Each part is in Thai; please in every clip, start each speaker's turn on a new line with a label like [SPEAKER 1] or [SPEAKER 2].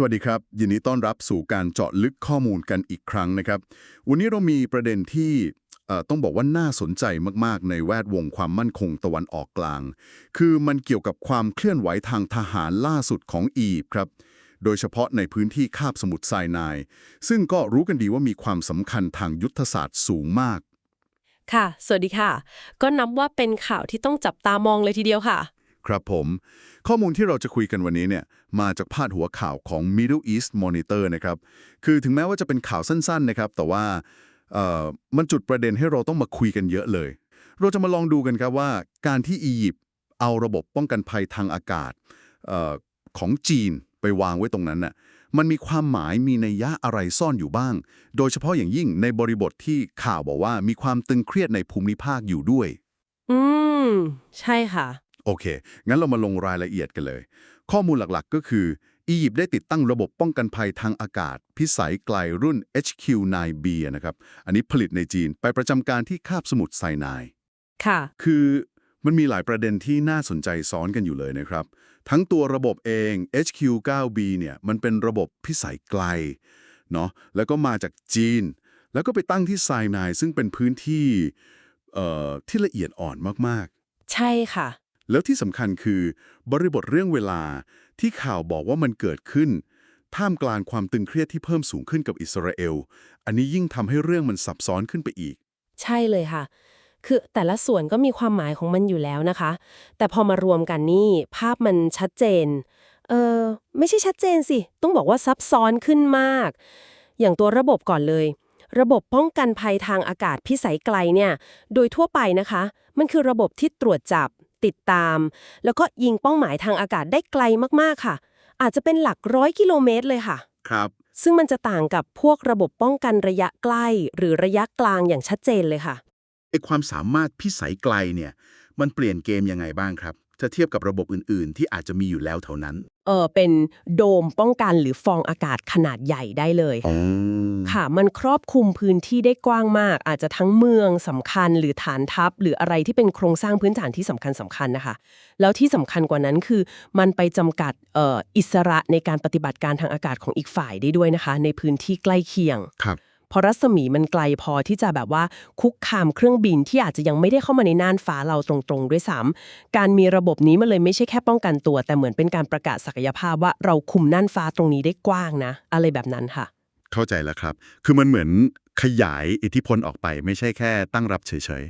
[SPEAKER 1] สวัสดีครับ ยินดีต้อนรับสู่การเจาะลึกข้อมูลกันอีกครั้งนะครับ วันนี้เรามีประเด็นที่ต้องบอกว่าน่าสนใจมากๆ ในแวดวงความมั่นคงตะวันออกกลาง คือมันเกี่ยวกับความเคลื่อนไหวทางทหารล่าสุดของอียิปต์ครับ โดยเฉพาะในพื้นที่คาบสมุทรไซนาย ซึ่งก็รู้กันดีว่ามีความสำคัญทางยุทธศาสตร์สูงมาก
[SPEAKER 2] ค่ะ สวัสดีค่ะ ก็นับว่าเป็นข่าวที่ต้องจับตามองเลยทีเดียวค่ะ
[SPEAKER 1] ครับผม ข้อมูลที่เราจะคุยกันวันนี้เนี่ยมาจากพาดหัวข่าวของ Middle East Monitor นะครับ คือถึงแม้ว่าจะเป็นข่าวสั้นๆนะครับ แต่ว่ามันจุดประเด็นให้เราต้องมาคุยกันเยอะเลย เราจะมาลองดูกันครับว่าการที่อียิปต์เอาระบบป้องกันภัยทางอากาศออของจีนไปวางไว้ตรงนั้นน่ะมันมีความหมายมีนัยยะอะไรซ่อนอยู่บ้าง โดยเฉพาะอย่างยิ่งในบริบทที่ข่าวบอกว่ามีความตึงเครียดในภูมิภาคอยู่ด้วย
[SPEAKER 2] อืม ใช่ค่ะ
[SPEAKER 1] โอเค งั้นเรามาลงรายละเอียดกันเลย ข้อมูลหลักๆ ก็คือ อียิปต์ได้ติดตั้งระบบป้องกันภัยทางอากาศ พิสัยไกลรุ่น HQ-9B นะครับ อันนี้ผลิตในจีนไปประจำการที่คาบสมุทรไซนาย
[SPEAKER 2] ค่ะ
[SPEAKER 1] คือมันมีหลายประเด็นที่น่าสนใจซ้อนกันอยู่เลยนะครับ ทั้งตัวระบบเอง HQ-9B เนี่ย มันเป็นระบบพิสัยไกล เนาะ แล้วก็มาจากจีน แล้วก็ไปตั้งที่ไซนายซึ่งเป็นพื้นที่เอ่อที่ละเอียดอ่อนมากๆ
[SPEAKER 2] ใช่ค่ะ
[SPEAKER 1] แล้วที่สำคัญคือบริบทเรื่องเวลาที่ข่าวบอกว่ามันเกิดขึ้น ท่ามกลางความตึงเครียดที่เพิ่มสูงขึ้นกับอิสราเอล อันนี้ยิ่งทำให้เรื่องมันซับซ้อนขึ้นไปอีก
[SPEAKER 2] ใช่เลยค่ะ คือแต่ละส่วนก็มีความหมายของมันอยู่แล้วนะคะ แต่พอมารวมกันนี่ภาพมันชัดเจน เออไม่ใช่ชัดเจนสิ ต้องบอกว่าซับซ้อนขึ้นมาก อย่างตัวระบบก่อนเลยระบบป้องกันภัยทางอากาศพิสัยไกลเนี่ย โดยทั่วไปนะคะ มันคือระบบที่ตรวจจับ ติดตาม แล้วก็ยิงเป้าหมายทางอากาศได้ไกลมากๆค่ะ อาจจะเป็นหลักร้อยกิโลเมตรเลยค่ะ
[SPEAKER 1] ครับ
[SPEAKER 2] ซึ่งมันจะต่างกับพวกระบบป้องกันระยะใกล้ หรือระยะกลางอย่างชัดเจนเลยค่ะ
[SPEAKER 3] ไอความสามารถพิสัยไกลเนี่ย มันเปลี่ยนเกมยังไงบ้างครับ ถ้าเทียบกับระบบอื่น ๆ ที่อาจจะมีอยู่แล้วเท่านั้น
[SPEAKER 2] เออเป็นโดมป้องกันหรือฟองอากาศขนาดใหญ่ได้เลย
[SPEAKER 3] อ๋อ
[SPEAKER 2] ค่ะ มันครอบคลุมพื้นที่ได้กว้างมาก อาจจะทั้งเมืองสำคัญหรือฐานทัพ หรืออะไรที่เป็นโครงสร้างพื้นฐานที่สำคัญสำคัญนะคะ แล้วที่สำคัญกว่านั้นคือ มันไปจำกัดเอ่ออิสระในการปฏิบัติการทางอากาศของอีกฝ่ายได้ด้วยนะคะ ในพื้นที่ใกล้เคียง
[SPEAKER 3] ครับ
[SPEAKER 2] เพราะรัศมีมันไกลพอที่จะแบบว่าคุกคามเครื่องบินที่อาจจะยังไม่ได้เข้ามาในน่านฟ้าเราตรงๆ ด้วยซ้ำการมีระบบนี้มันเลยไม่ใช่แค่ป้องกันตัว แต่เหมือนเป็นการประกาศศักยภาพว่าเราคุมน่านฟ้าตรงนี้ได้กว้างนะ อะไรแบบนั้นค่ะ
[SPEAKER 1] เข้าใจแล้วครับ คือมันเหมือนขยายอิทธิพลออกไป ไม่ใช่แค่ตั้งรับเฉย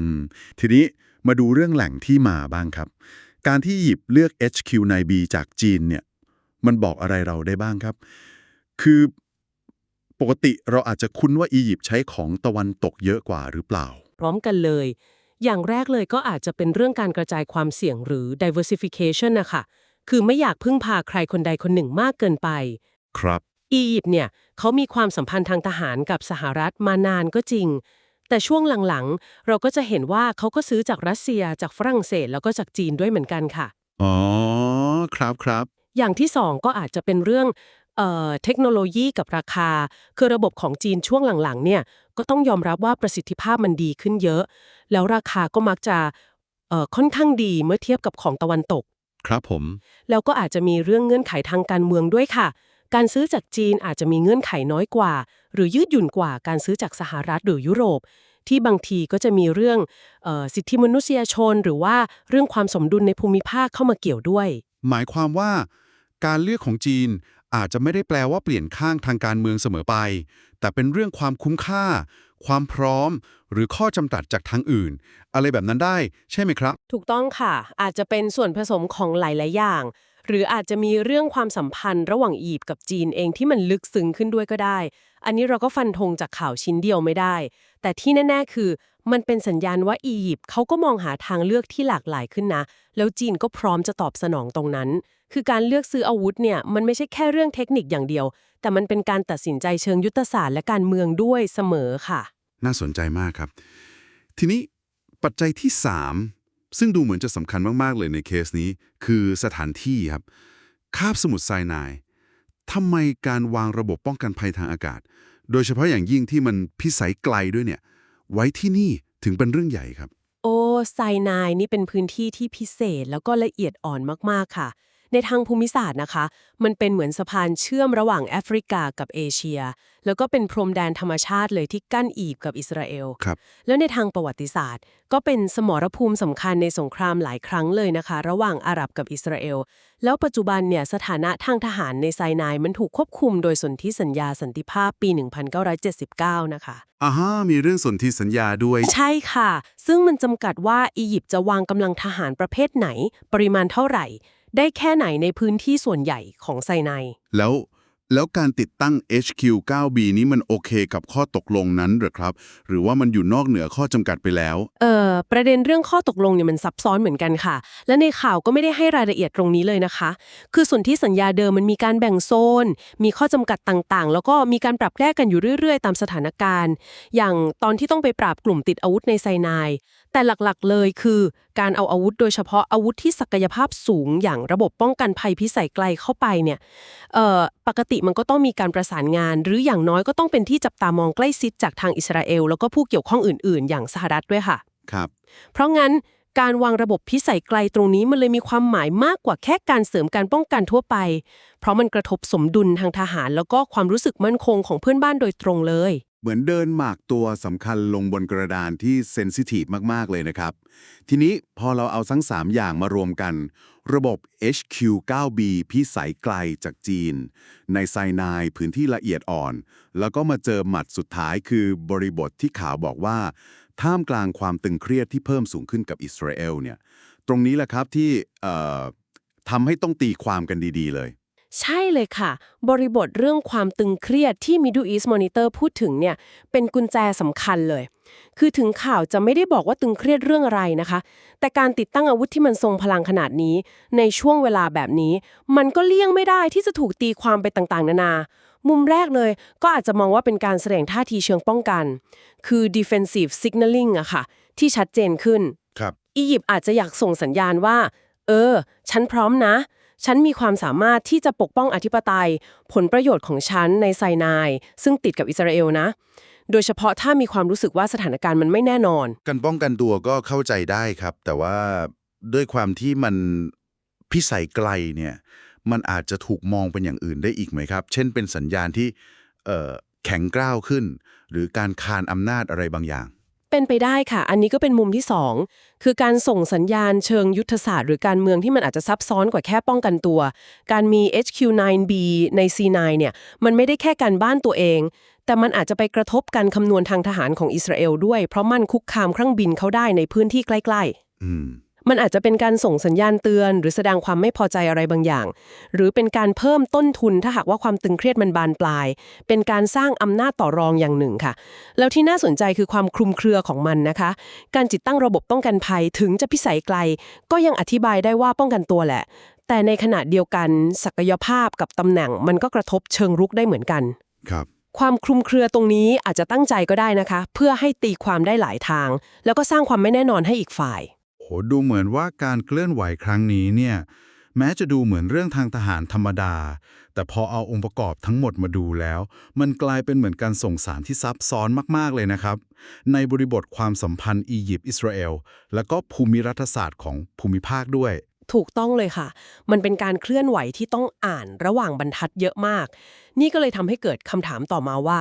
[SPEAKER 1] ๆทีนี้มาดูเรื่องแหล่งที่มาบ้างครับ การที่หยิบเลือก HQ9B จากจีนเนี่ยมันบอกอะไรเราได้บ้างครับ คือ ปกติเราอาจจะคุ้นว่าอียิปต์ใช้ของตะวันตกเยอะกว่าหรือเปล่า
[SPEAKER 2] พร้อมกันเลย อย่างแรกเลยก็อาจจะเป็นเรื่องการกระจายความเสี่ยงหรือ diversification นะคะ คือไม่อยากพึ่งพาใครคนใดคนหนึ่งมากเกินไป
[SPEAKER 1] ครับ
[SPEAKER 2] อียิปต์เนี่ยเขามีความสัมพันธ์ทางทหารกับสหรัฐมานานก็จริง แต่ช่วงหลังๆ เราก็จะเห็นว่าเขาก็ซื้อจากรัสเซียจากฝรั่งเศสแล้วก็จากจีนด้วยเหมือนกันค่ะ
[SPEAKER 1] อ๋อ ครับครับ
[SPEAKER 2] อย่างที่สองก็อาจจะเป็นเรื่อง เทคโนโลยีกับราคา คือระบบของจีนช่วงหลังๆเนี่ยก็ต้องยอมรับว่าประสิทธิภาพมันดีขึ้นเยอะ แล้วราคาก็มักจะค่อนข้างดีเมื่อเทียบกับของตะวันตก
[SPEAKER 1] ครับผม
[SPEAKER 2] แล้วก็อาจจะมีเรื่องเงื่อนไขทางการเมืองด้วยค่ะ การซื้อจากจีนอาจจะมีเงื่อนไขน้อยกว่า หรือยืดหยุ่นกว่าการซื้อจากสหรัฐหรือยุโรป ที่บางทีก็จะมีเรื่องออสิทธิมนุษยชน หรือว่าเรื่องความสมดุลในภูมิภาคเข้ามาเกี่ยวด้วย
[SPEAKER 4] หมายความว่า การเลือกของจีน อาจจะไม่ได้แปลว่าเปลี่ยนข้างทางการเมืองเสมอไป แต่เป็นเรื่องความคุ้มค่า ความพร้อม หรือข้อจำกัดจากทางอื่น อะไรแบบนั้นได้ใช่ไหมครับ
[SPEAKER 2] ถูกต้องค่ะ อาจจะเป็นส่วนผสมของหลาย ๆ อย่าง หรืออาจจะมีเรื่องความสัมพันธ์ระหว่างอียิปต์กับจีนเองที่มันลึกซึ้งขึ้นด้วยก็ได้ อันนี้เราก็ฟันธงจากข่าวชิ้นเดียวไม่ได้ แต่ที่แน่ ๆ คือ มันเป็นสัญญาณว่าอียิปต์เขาก็มองหาทางเลือกที่หลากหลายขึ้นนะ แล้วจีนก็พร้อมจะตอบสนองตรงนั้นคือการเลือกซื้ออาวุธเนี่ยมันไม่ใช่แค่เรื่องเทคนิคอย่างเดียว แต่มันเป็นการตัดสินใจเชิงยุทธศาสตร์และการเมืองด้วยเสมอค่ะ
[SPEAKER 4] น่าสนใจมากครับ ทีนี้ปัจจัยที่ 3 ซึ่งดูเหมือนจะสำคัญมากๆเลยในเคสนี้ คือสถานที่ครับคาบสมุทรไซนายทำไมการวางระบบป้องกันภัยทางอากาศ โดยเฉพาะอย่างยิ่งที่มันพิสัยไกลด้วยเนี่ย ไว้ที่นี่ถึงเป็นเรื่องใหญ่ครับ
[SPEAKER 2] โอ้ไซนายนี่เป็นพื้นที่ที่พิเศษแล้วก็ละเอียดอ่อนมากๆค่ะ ในทางภูมิศาสตร์นะคะ มันเป็นเหมือนสะพานเชื่อมระหว่างแอฟริกากับเอเชีย แล้วก็เป็นพรมแดนธรรมชาติเลยที่กั้นอียิปต์กับอิสราเอล
[SPEAKER 1] ครับ
[SPEAKER 2] แล้วในทางประวัติศาสตร์ ก็เป็นสมรภูมิสำคัญในสงครามหลายครั้งเลยนะคะ ระหว่างอาหรับกับอิสราเอล แล้วปัจจุบันเนี่ยสถานะทางทหารในไซนายมันถูกควบคุมโดยสนธิสัญญาสันติภาพปี 1979 นะคะ
[SPEAKER 1] อ่าฮะมีเรื่องสนธิสัญญาด้วย
[SPEAKER 2] ใช่ค่ะ ซึ่งมันจำกัดว่าอียิปต์จะวางกำลังทหารประเภทไหน ปริมาณเท่าไหร่ ได้แค่ไหนในพื้นที่ส่วนใหญ่ของไซนาย
[SPEAKER 1] แล้วแล้วการติดตั้ง HQ9B นี้มันโอเคกับข้อตกลงนั้นหรือครับ หรือว่ามันอยู่นอกเหนือข้อจำกัดไปแล้ว
[SPEAKER 2] เอ่อ ประเด็นเรื่องข้อตกลงเนี่ยมันซับซ้อนเหมือนกันค่ะ และในข่าวก็ไม่ได้ให้รายละเอียดตรงนี้เลยนะคะ คือส่วนที่สัญญาเดิมมันมีการแบ่งโซน มีข้อจำกัดต่างๆ แล้วก็มีการปรับแก้กันอยู่เรื่อย ๆ ตามสถานการณ์ อย่างตอนที่ต้องไปปราบกลุ่มติดอาวุธในไซนาย แต่หลักๆเลยคือ การเอาอาวุธโดยเฉพาะอาวุธที่ศักยภาพสูงอย่างระบบป้องกันภัยพิสัยไกลเข้าไปเนี่ยเอ่อปกติมันก็ต้องมีการประสานงาน หรืออย่างน้อยก็ต้องเป็นที่จับตามองใกล้ชิดจากทางอิสราเอล แล้วก็ผู้เกี่ยวข้องอื่น ๆ อย่างสหรัฐด้วยค่ะ
[SPEAKER 1] ครับ
[SPEAKER 2] เพราะงั้นการวางระบบพิสัยไกลตรงนี้มันเลยมีความหมายมากกว่าแค่การเสริมการป้องกันทั่วไป เพราะมันกระทบสมดุลทางทหาร แล้วก็ความรู้สึกมั่นคงของเพื่อนบ้านโดยตรงเลย
[SPEAKER 5] เหมือนเดินหมากตัวสำคัญลงบนกระดานที่เซนซิทีฟมากๆเลยนะครับ ทีนี้พอเราเอาทั้ง 3 อย่างมารวมกัน ระบบ HQ9B พิสัยไกลจากจีน ในไซนายพื้นที่ละเอียดอ่อน แล้วก็มาเจอหมัดสุดท้ายคือบริบทที่ข่าวบอกว่า ท่ามกลางความตึงเครียดที่เพิ่มสูงขึ้นกับอิสราเอลเนี่ยตรงนี้แหละครับที่ทำให้ต้องตีความกันดีๆเลย
[SPEAKER 2] ใช่เลยค่ะ บริบทเรื่องความตึงเครียดที่ Middle East Monitor พูดถึงเนี่ยเป็นกุญแจสำคัญเลย คือถึงข่าวจะไม่ได้บอกว่าตึงเครียดเรื่องอะไรนะคะ แต่การติดตั้งอาวุธที่มันทรงพลังขนาดนี้ ในช่วงเวลาแบบนี้ มันก็เลี่ยงไม่ได้ที่จะถูกตีความไปต่างๆ นานา มุมแรกเลยก็อาจจะมองว่าเป็นการแสดงท่าทีเชิงป้องกัน คือ defensive signaling อะค่ะ ที่ชัดเจนขึ้น
[SPEAKER 1] ครับ
[SPEAKER 2] อียิปต์อาจจะอยากส่งสัญญาณว่า เออ ฉันพร้อมนะ ฉันมีความสามารถที่จะปกป้องอธิปไตย ผลประโยชน์ของฉันในไซนาย ซึ่งติดกับอิสราเอลนะ โดยเฉพาะถ้ามีความรู้สึกว่าสถานการณ์มันไม่แน่นอน
[SPEAKER 3] การป้องกันตัวก็เข้าใจได้ครับ แต่ว่าด้วยความที่มันพิสัยไกลเนี่ยมันอาจจะถูกมองเป็นอย่างอื่นได้อีกไหมครับ เช่นเป็นสัญญาณที่แข็งกร้าวขึ้น หรือการคานอำนาจอะไรบางอย่าง
[SPEAKER 2] เป็นไปได้ค่ะ อันนี้ก็เป็นมุมที่ 2 คือการส่งสัญญาณเชิงยุทธศาสตร์หรือการเมืองที่มันอาจจะซับซ้อนกว่าแค่ป้องกันตัว การมี HQ9B ใน C9 เนี่ย มันไม่ได้แค่การบ้านตัวเอง แต่มันอาจจะไปกระทบการคำนวณทางทหารของอิสราเอลด้วย เพราะมันคุกคามเครื่องบินเขาได้ในพื้นที่ใกล้ ๆ
[SPEAKER 1] อืม
[SPEAKER 2] มันอาจจะเป็นการส่งสัญญาณเตือน หรือแสดงความไม่พอใจอะไรบางอย่าง หรือเป็นการเพิ่มต้นทุนถ้าหากว่าความตึงเครียดมันบานปลาย เป็นการสร้างอำนาจต่อรองอย่างหนึ่งค่ะ แล้วที่น่าสนใจคือความคลุมเครือของมันนะคะ การจิตตั้งระบบป้องกันภัยถึงจะพิสัยไกล ก็ยังอธิบายได้ว่าป้องกันตัวแหละ แต่ในขณะเดียวกันศักยภาพกับตำแหน่ง มันก็กระทบเชิงรุกได้เหมือนกัน
[SPEAKER 1] ครับ
[SPEAKER 2] ความคลุมเครือตรงนี้อาจจะตั้งใจก็ได้นะคะ เพื่อให้ตีความได้หลายทาง แล้วก็สร้างความไม่แน่นอนให้อีกฝ่าย
[SPEAKER 1] โหดูเหมือนว่าการเคลื่อนไหวครั้งนี้เนี่ยแม้จะดูเหมือนเรื่องทางทหารธรรมดา แต่พอเอาองค์ประกอบทั้งหมดมาดูแล้ว มันกลายเป็นเหมือนการส่งสารที่ซับซ้อนมาก ๆ เลยนะครับ ในบริบทความสัมพันธ์อียิปต์อิสราเอล แล้วก็ภูมิรัฐศาสตร์ของภูมิภาคด้วย
[SPEAKER 2] ถูกต้องเลยค่ะ มันเป็นการเคลื่อนไหวที่ต้องอ่านระหว่างบรรทัดเยอะมาก นี่ก็เลยทำให้เกิดคำถามต่อมาว่า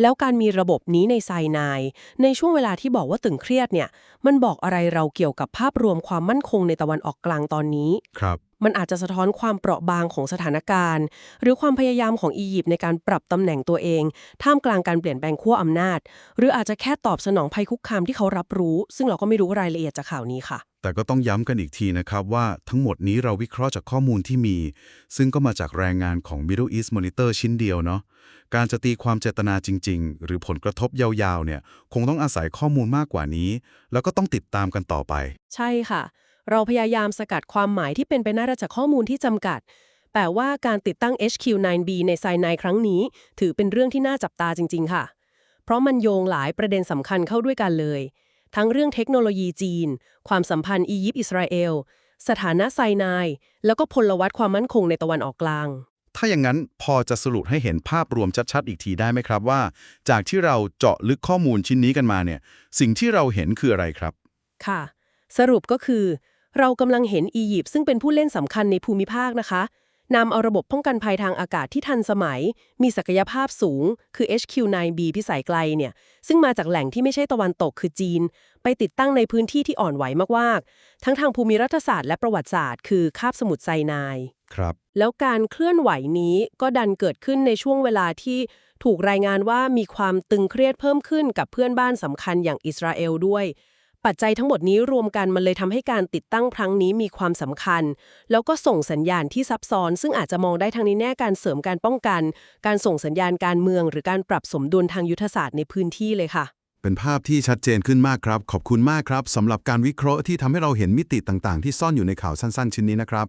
[SPEAKER 2] แล้วการมีระบบนี้ในไซนาย ในช่วงเวลาที่บอกว่าตึงเครียดเนี่ย มันบอกอะไรเราเกี่ยวกับภาพรวมความมั่นคงในตะวันออกกลางตอนนี้
[SPEAKER 1] ครับ
[SPEAKER 2] มันอาจจะสะท้อนความเปราะบางของสถานการณ์ หรือความพยายามของอียิปต์ในการปรับตำแหน่งตัวเอง ท่ามกลางการเปลี่ยนแปลงขั้วอำนาจ หรืออาจจะแค่ตอบสนองภัยคุกคามที่เขารับรู้ ซึ่งเราก็ไม่รู้รายละเอียดจากข่าวนี้ค่ะ
[SPEAKER 1] แต่ก็ต้องย้ำกันอีกทีนะครับว่าทั้งหมดนี้เราวิเคราะห์จากข้อมูลที่มี ซึ่งก็มาจากแรงงานของ Middle East Monitor ชิ้นเดียวเนาะการจะตีความเจตนาจริง ๆ หรือผลกระทบยาวๆเนี่ยคงต้องอาศัยข้อมูลมากกว่านี้ แล้วก็ต้องติดตามกันต่อไป
[SPEAKER 2] ใช่ค่ะ เราพยายามสกัดความหมายที่เป็นไปน่าจากข้อมูลที่จำกัดแต่ว่าการติดตั้ง HQ9B ในไซนายครั้งนี้ ถือเป็นเรื่องที่น่าจับตาจริง ๆ ค่ะ เพราะมันโยงหลายประเด็นสำคัญเข้าด้วยกันเลย ทั้งเรื่องเทคโนโลยีจีน ความสัมพันธ์อียิปต์อิสราเอล สถานะไซนาย แล้วก็พลวัตความมั่นคงในตะวันออกกลาง
[SPEAKER 3] ถ้าอย่างนั้นพอจะสรุปให้เห็นภาพรวมชัดๆ อีกทีได้ไหมครับว่า จากที่เราเจาะลึกข้อมูลชิ้นนี้กันมาเนี่ย สิ่งที่เราเห็นคืออะไรครับ
[SPEAKER 2] ค่ะ สรุปก็คือ เรากำลังเห็นอียิปต์ซึ่งเป็นผู้เล่นสำคัญในภูมิภาคนะคะนำเอาระบบป้องกันภัยทางอากาศที่ทันสมัย มีศักยภาพสูง คือ HQ-9B พิสัยไกลเนี่ย ซึ่งมาจากแหล่งที่ไม่ใช่ตะวันตกคือจีน ไปติดตั้งในพื้นที่ที่อ่อนไหวมากๆ ทั้งทางภูมิรัฐศาสตร์และประวัติศาสตร์ คือคาบสมุทรไซนาย
[SPEAKER 3] ครับ
[SPEAKER 2] แล้วการเคลื่อนไหวนี้ก็ดันเกิดขึ้นในช่วงเวลาที่ถูกรายงานว่ามีความตึงเครียดเพิ่มขึ้นกับเพื่อนบ้านสำคัญอย่างอิสราเอลด้วย ปัจจัยทั้งหมดนี้รวมกันมันเลยทำให้การติดตั้งครั้งนี้มีความสำคัญ แล้วก็ส่งสัญญาณที่ซับซ้อน ซึ่งอาจจะมองได้ทางในแง่การเสริมการป้องกัน การส่งสัญญาณการเมือง หรือการปรับสมดุลทางยุทธศาสตร์ในพื้นที่เลยค่ะ
[SPEAKER 1] เป็นภาพที่ชัดเจนขึ้นมากครับ ขอบคุณมากครับสำหรับการวิเคราะห์ที่ทำให้เราเห็นมิติต่างๆ ที่ซ่อนอยู่ในข่าวสั้น ๆ ชิ้นนี้นะครับ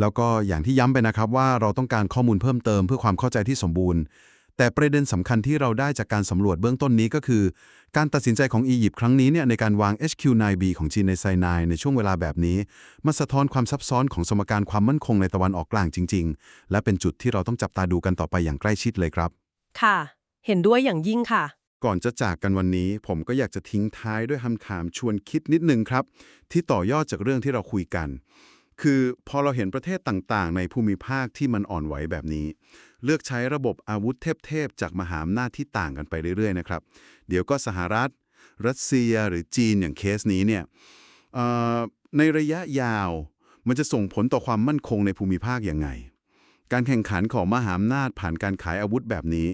[SPEAKER 1] แล้วก็อย่างที่ย้ำไปนะครับว่าเราต้องการข้อมูลเพิ่มเติมเพื่อความเข้าใจที่สมบูรณ์ แต่ประเด็นสำคัญที่เราได้จากการสำรวจเบื้องต้นนี้ก็คือ การตัดสินใจของอียิปต์ครั้งนี้เนี่ยในการวาง HQ9B ของจีนในไซนายในช่วงเวลาแบบนี้มันสะท้อนความซับซ้อนของสมการความมั่นคงในตะวันออกกลางจริง ๆ และเป็นจุดที่เราต้องจับตาดูกันต่อไปอย่างใกล้ชิดเลยครับ
[SPEAKER 2] ค่ะ เห็นด้วยอย่างยิ่งค่ะ
[SPEAKER 1] ก่อนจะจากกันวันนี้ ผมก็อยากจะทิ้งท้ายด้วยคำถามชวนคิดนิดนึงครับ ที่ต่อยอดจากเรื่องที่เราคุยกัน คือพอเราเห็นประเทศต่างๆ ในภูมิภาคที่มันอ่อนไหวแบบนี้ เลือกใช้ระบบอาวุธเทพๆ จากมหาอำนาจที่ต่างกันไปเรื่อยๆนะครับ เดี๋ยวก็สหรัฐ รัสเซียหรือจีนอย่างเคสนี้เนี่ยในระยะยาวมันจะส่งผลต่อความมั่นคงในภูมิภาคยังไง การแข่งขันของมหาอำนาจผ่านการขายอาวุธแบบนี้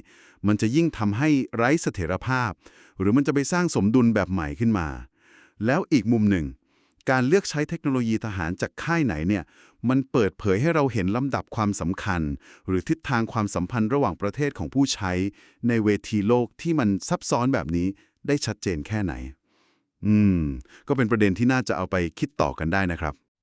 [SPEAKER 1] มันจะยิ่งทำให้ไร้เสถียรภาพ หรือมันจะไปสร้างสมดุลแบบใหม่ขึ้นมา แล้วอีกมุมหนึ่ง การเลือกใช้เทคโนโลยีทหารจากค่ายไหนเนี่ย มันเปิดเผยให้เราเห็นลำดับความสำคัญ หรือทิศทางความสัมพันธ์ระหว่างประเทศของผู้ใช้ ในเวทีโลกที่มันซับซ้อนแบบนี้ได้ชัดเจนแค่ไหน อืม ก็เป็นประเด็นที่น่าจะเอาไปคิดต่อกันได้นะครับ